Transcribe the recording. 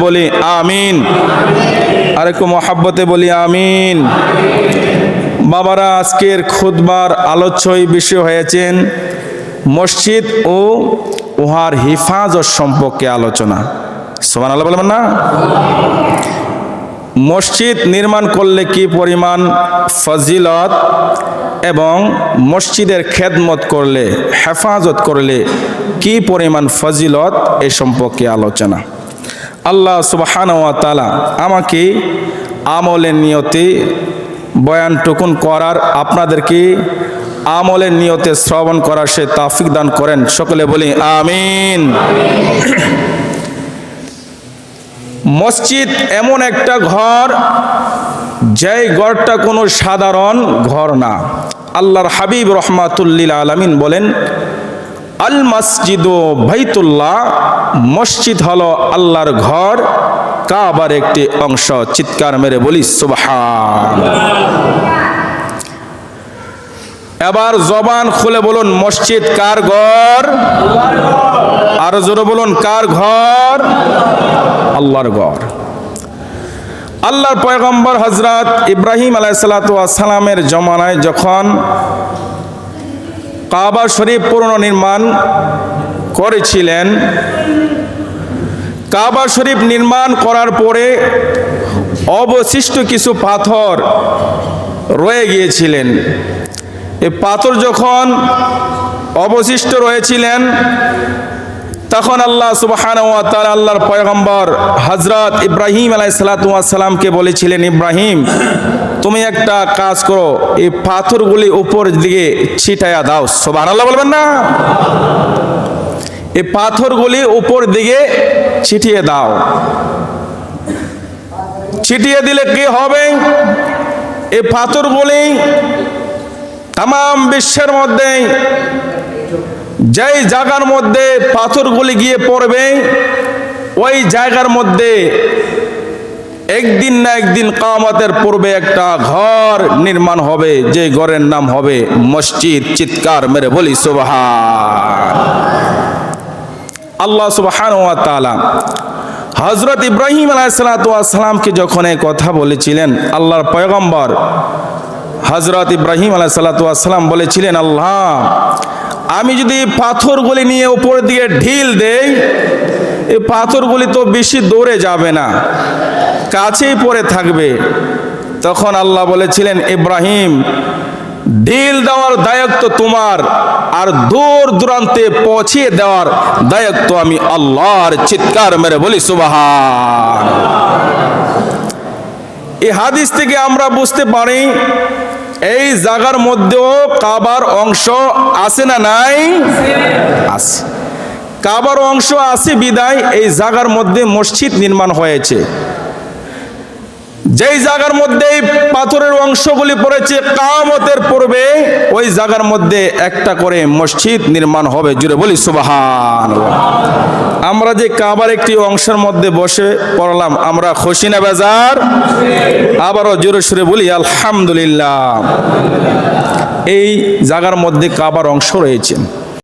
বলি আমিন। আর একটু মহাব্বতে বলি আমিন। বাবারা, আজকের খুদবার আলোচ্যই বিষয় হয়েছেন মসজিদ ও উহার হিফাজত সম্পর্কে আলোচনা। সোমান আল্লাহ বলবেন না? মসজিদ নির্মাণ করলে কি পরিমাণ ফজিলত এবং মসজিদের খেদমত করলে, হেফাজত করলে কি পরিমাণ ফজিলত এ সম্পর্কে আলোচনা। আল্লাহ তালা আমাকে আমলের নিয়তে বয়ান টুকুন করার, আপনাদেরকে আমলের নিয়তে শ্রবণ করার সে তাফিক দান করেন। সকলে বলি আমিন। মসজিদ এমন একটা ঘর, যেই ঘরটা কোনো সাধারণ ঘর না। আল্লাহর হাবিব রহমাতুল্লিল আলমিন বলেন আল মসজিদ ও ভাইতুল্লাহ মসজিদ হলো আল্লাহর ঘর, কাবার একটি অংশ। চিৎকার মেরে বলি, সুবহান। এবার জবান খুলে বলুন, মসজিদ কার ঘর? আর জোরে বলুন, কার ঘর? আল্লাহর ঘর। আল্লাহর পয়গম্বর হজরত ইব্রাহিম আলাইসালামের জমানায় যখন কাবা শরীফ পুনর্নির্মাণ করেছিলেন। কাবা শরীফ নির্মাণ করার পরে অবশিষ্ট কিছু পাথর রয়ে গিয়েছিলেন। এই পাথর যখন অবশিষ্ট রয়েছিলেন, তখন আল্লাহ সুবাহান আল্লাহর পয়গম্বর হজরত ইব্রাহিম আলাই সালাতামকে বলেছিলেন, ইব্রাহিম তুমি একটা কাজ করো, এই পাথরগুলি উপর দিকে ছিটাইয়া দাও। সোবাহ আল্লাহ বলবেন না? এই পাথরগুলি উপর দিকে ছিটিয়ে দাও। ছিটিয়ে দিলে কি হবে? এই পাথরগুলি তাম বিশ্বের মধ্যে, যেই জায়গার মধ্যে পাথরগুলি গিয়ে পড়বে, ওই জায়গার মধ্যে একদিন না একদিন কামাতের পূর্বে একটা ঘর নির্মাণ হবে, যে ঘরের নাম হবে মসজিদ। চিৎকার মেরে বলি, সুবাহান। আল্লাহ সুবাহান হজরত ইব্রাহিম আলাইসালামকে যখন এই কথা বলেছিলেন, আল্লাহর পয়গম্বর হজরত ইব্রাহিম আলাহ সাল্লাম বলেছিলেন, আল্লাহ, আমি যদি পাথরগুলি নিয়ে উপরের দিকে ঢিল দেই, এই পাথরগুলি তো বেশি দৌড়ে যাবে না। কাছেই পড়ে থাকবে। তখন আল্লাহ বলেছিলেন, ইব্রাহিম ঢিল দেওয়ার দায়িত্ব তোমার, আর দূর দূরান্তে পৌঁছিয়ে দেওয়ার দায়িত্ব আমি আল্লাহর চিৎকার মেরে বলি, সুবাহান। এই হাদিস থেকে আমরা বুঝতে পারি, এই জায়গার মধ্যেও কাবার অংশ আছে না নাই? আছে। কাবার অংশ আছে বিদায়, এই জায়গার মধ্যে মসজিদ নির্মাণ হয়েছে। যেই জায়গার মধ্যে এই পাথরের অংশগুলি পড়েছে কামতের পূর্বে ওই জায়গার মধ্যে একটা করে মসজিদ নির্মাণ হবে। জুড়ে বলি সুবাহান আমরা যে কাবার একটি অংশের মধ্যে বসে পড়লাম, আমরা খুশি না বেজার? আবারও জোরে সুরে বলি, আলহামদুলিল্লাহ। এই জায়গার মধ্যে কাবার অংশ রয়েছে।